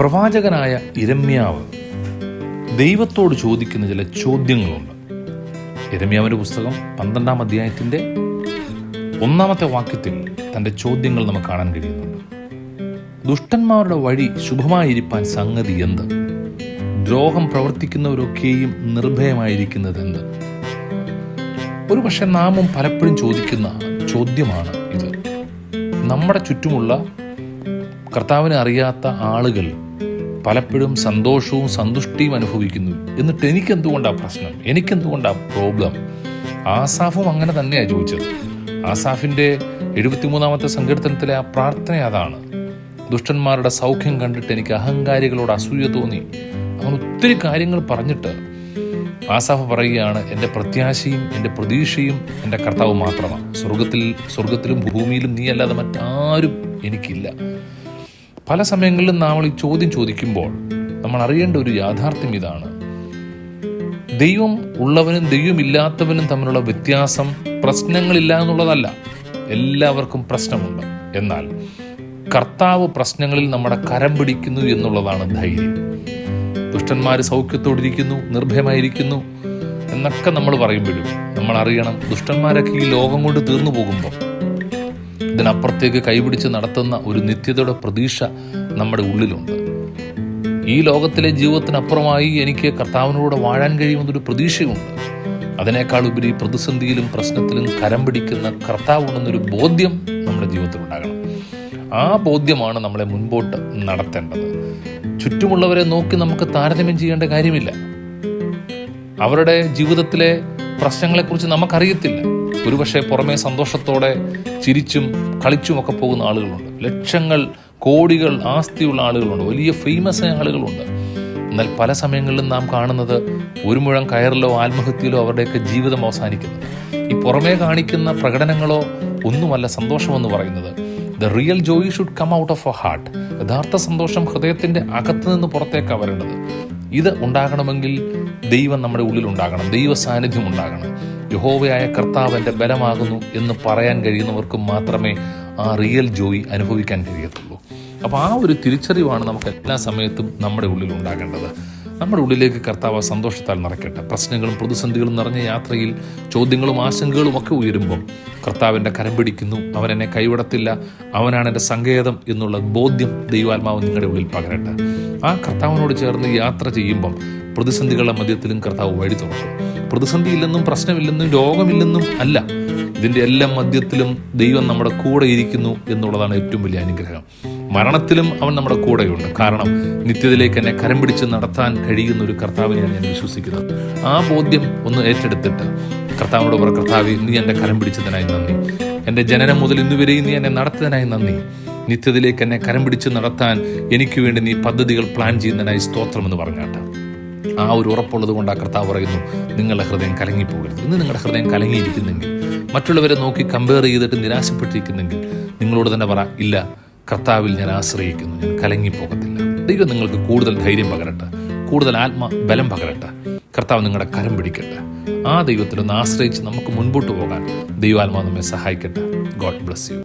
പ്രവാചകനായ ഇരമ്യാവ് ദൈവത്തോട് ചോദിക്കുന്ന ചില ചോദ്യങ്ങളുണ്ട്. ഇരമ്യാവിന്റെ പുസ്തകം പന്ത്രണ്ടാം അധ്യായത്തിന്റെ ഒന്നാമത്തെ വാക്യത്തിൽ തന്റെ ചോദ്യങ്ങൾ നമുക്ക് കാണാൻ കഴിയുന്നുണ്ട്. ദുഷ്ടന്മാരുടെ വഴി ശുഭമായിരിക്കാൻ സംഗതി എന്ത്? ദ്രോഹം പ്രവർത്തിക്കുന്നവരൊക്കെയും നിർഭയമായിരിക്കുന്നത് എന്ത് ഒരു പക്ഷെ നാമും പലപ്പോഴും ചോദിക്കുന്ന ചോദ്യമാണ് ഇത്. നമ്മുടെ ചുറ്റുമുള്ള കർത്താവിനെ അറിയാത്ത ആളുകൾ പലപ്പോഴും സന്തോഷവും സന്തുഷ്ടിയും അനുഭവിക്കുന്നു. എന്നിട്ട് എനിക്ക് എനിക്കെന്തുകൊണ്ടാണ് പ്രശ്നം? എനിക്കെന്തുകൊണ്ടാണ് പ്രോബ്ലം? ആസാഫും അങ്ങനെ തന്നെയാണ് ചോദിച്ചത്. ആസാഫിന്റെ എഴുപത്തിമൂന്നാമത്തെ സങ്കീർത്തനത്തിലെ ആ പ്രാർത്ഥന അതാണ്. ദുഷ്ടന്മാരുടെ സൗഖ്യം കണ്ടിട്ട് എനിക്ക് അഹങ്കാരികളോട് അസൂയ തോന്നി. അവൻ ഒത്തിരി കാര്യങ്ങൾ പറഞ്ഞിട്ട് ആസാഫ് പറയുകയാണ് എന്റെ പ്രത്യാശയും എന്റെ പ്രതീക്ഷയും എന്റെ കർത്താവ് മാത്രമാണ്. സ്വർഗത്തിൽ സ്വർഗത്തിലും ഭൂമിയിലും നീ അല്ലാതെ മറ്റാരും എനിക്കില്ല. പല സമയങ്ങളിലും നമ്മൾ ഈ ചോദ്യം ചോദിക്കുമ്പോൾ നമ്മൾ അറിയേണ്ട ഒരു യാഥാർത്ഥ്യം ഇതാണ്. ദൈവം ഉള്ളവനും ദൈവമില്ലാത്തവനും തമ്മിലുള്ള വ്യത്യാസം പ്രശ്നങ്ങളില്ല എന്നുള്ളതല്ല. എല്ലാവർക്കും പ്രശ്നമുണ്ട്. എന്നാൽ കർത്താവ് പ്രശ്നങ്ങളിൽ നമ്മുടെ കരം പിടിക്കുന്നു എന്നുള്ളതാണ് ധൈര്യം. ദുഷ്ടന്മാർ സൗഖ്യത്തോടിരിക്കുന്നു നിർഭയമായിരിക്കുന്നു എന്നൊക്കെ നമ്മൾ പറയുമ്പോഴും നമ്മൾ അറിയണം ദുഷ്ടന്മാരൊക്കെ ഈ ലോകം കൊണ്ട് തീർന്നു പോകുമ്പോൾ ഇതിനപ്പുറത്തേക്ക് കൈപിടിച്ച് നടത്തുന്ന ഒരു നിത്യതയുടെ പ്രതീക്ഷ നമ്മുടെ ഉള്ളിലുണ്ട്. ഈ ലോകത്തിലെ ജീവിതത്തിനപ്പുറമായി എനിക്ക് കർത്താവിനോട് വാഴാൻ കഴിയുമെന്നൊരു പ്രതീക്ഷയുണ്ട്. അതിനേക്കാൾ ഉപരി പ്രതിസന്ധിയിലും പ്രശ്നത്തിലും കരം പിടിക്കുന്ന കർത്താവുണ്ടെന്നൊരു ബോധ്യം നമ്മുടെ ജീവിതത്തിൽ ഉണ്ടാകണം ആ ബോധ്യമാണ് നമ്മളെ മുൻപോട്ട് നടത്തേണ്ടത്. ചുറ്റുമുള്ളവരെ നോക്കി നമുക്ക് താരതമ്യം ചെയ്യേണ്ട കാര്യമില്ല. അവരുടെ ജീവിതത്തിലെ പ്രശ്നങ്ങളെക്കുറിച്ച് നമുക്കറിയത്തില്ല. ഒരുപക്ഷെ പുറമേ സന്തോഷത്തോടെ ചിരിച്ചും കളിച്ചും ഒക്കെ പോകുന്ന ആളുകളുണ്ട്. ലക്ഷങ്ങൾ കോടികൾ ആസ്തിയുള്ള ആളുകളുണ്ട്. വലിയ ഫേമസ് ആയ ആളുകളുണ്ട്. എന്നാൽ പല സമയങ്ങളിലും നാം കാണുന്നത് ഒരു മുഴം കയറിലോ ആത്മഹത്യയിലോ അവരുടെയൊക്കെ ജീവിതം അവസാനിക്കുന്നു. ഈ പുറമേ കാണിക്കുന്ന പ്രകടനങ്ങളോ ഒന്നുമല്ല സന്തോഷമെന്ന് പറയുന്നത്. The real joy should come out of a heart യഥാർത്ഥ സന്തോഷം ഹൃദയത്തിന്റെ അകത്തു നിന്ന് പുറത്തേക്കാണ് വരേണ്ടത്. ഇത് ഉണ്ടാകണമെങ്കിൽ ദൈവം നമ്മുടെ ഉള്ളിൽ ഉണ്ടാകണം ദൈവ സാന്നിധ്യം ഉണ്ടാകണം. യഹോവയായ കർത്താവ് എന്റെ ബലമാകുന്നു എന്ന് പറയാൻ കഴിയുന്നവർക്ക് മാത്രമേ ആ റിയൽ ജോയി അനുഭവിക്കാൻ കഴിയത്തുള്ളൂ. അപ്പോൾ ആ ഒരു തിരിച്ചറിവാണ് നമുക്ക് എല്ലാ സമയത്തും നമ്മുടെ ഉള്ളിൽ ഉണ്ടാകേണ്ടത് നമ്മുടെ ഉള്ളിലേക്ക് കർത്താവ് സന്തോഷത്താൽ നിറയ്ക്കട്ടെ. പ്രശ്നങ്ങളും പ്രതിസന്ധികളും നിറഞ്ഞ യാത്രയിൽ ചോദ്യങ്ങളും ആശങ്കകളും ഒക്കെ ഉയരുമ്പം കർത്താവിന്റെ കരം പിടിക്കുന്നു. അവൻ എന്നെ കൈവിടത്തില്ല. അവനാണ് എന്റെ സങ്കേതം എന്നുള്ള ബോധ്യം ദൈവാത്മാവ് നിങ്ങളുടെ ഉള്ളിൽ പകരട്ടെ. ആ കർത്താവിനോട് ചേർന്ന് യാത്ര ചെയ്യുമ്പം പ്രതിസന്ധികളുടെ മധ്യത്തിലും കർത്താവ് വഴി തുറക്കും. പ്രതിസന്ധിയില്ലെന്നും പ്രശ്നമില്ലെന്നും രോഗമില്ലെന്നും അല്ല. ഇതിന്റെ എല്ലാ മധ്യത്തിലും ദൈവം നമ്മുടെ കൂടെ ഇരിക്കുന്നു എന്നുള്ളതാണ് ഏറ്റവും വലിയ അനുഗ്രഹം. മരണത്തിലും അവൻ നമ്മുടെ കൂടെയുണ്ട്. കാരണം നിത്യത്തിലേക്ക് എന്നെ കരം പിടിച്ച് നടത്താൻ കഴിയുന്ന ഒരു കർത്താവിനെയാണ് ഞാൻ വിശ്വസിക്കുന്നത്. ആ ബോധ്യം ഒന്ന് ഏറ്റെടുത്തിട്ട് കർത്താവിനോട് പറ കർത്താവ് നീ എന്റെ കരം പിടിച്ചതിനായി നന്ദി. എന്റെ ജനനം മുതൽ ഇന്നുവരെയും നീ എന്നെ നടത്തിയതിനായി നന്ദി. നിത്യത്തിലേക്ക് എന്നെ കരം പിടിച്ച് നടത്താൻ എനിക്ക് വേണ്ടി നീ പദ്ധതികൾ പ്ലാൻ ചെയ്യുന്നതിനായി സ്തോത്രം എന്ന് പറഞ്ഞാട്ട്. ആ ഒരു ഉറപ്പുള്ളത് കൊണ്ട് ആ കർത്താവ് പറയുന്നു നിങ്ങളുടെ ഹൃദയം കലങ്ങിപ്പോകരുത്. ഇന്ന് നിങ്ങളുടെ ഹൃദയം കലങ്ങിയിരിക്കുന്നെങ്കിൽ മറ്റുള്ളവരെ നോക്കി കമ്പയർ ചെയ്തിട്ട് നിരാശപ്പെട്ടിരിക്കുന്നെങ്കിൽ നിങ്ങളോട് തന്നെ പറ ഇല്ല കർത്താവിൽ ഞാൻ ആശ്രയിക്കുന്നു ഞാൻ കലങ്ങിപ്പോകത്തില്ല. ദൈവം നിങ്ങൾക്ക് കൂടുതൽ ധൈര്യം പകരട്ടെ കൂടുതൽ ആത്മബലം പകരട്ടെ. കർത്താവ് നിങ്ങളുടെ കരം പിടിക്കട്ടെ. ആ ദൈവത്തിലൊന്ന് ആശ്രയിച്ച് നമുക്ക് മുൻപോട്ട് പോകാൻ ദൈവാത്മാവ് നമ്മെ സഹായിക്കട്ടെ. God bless you.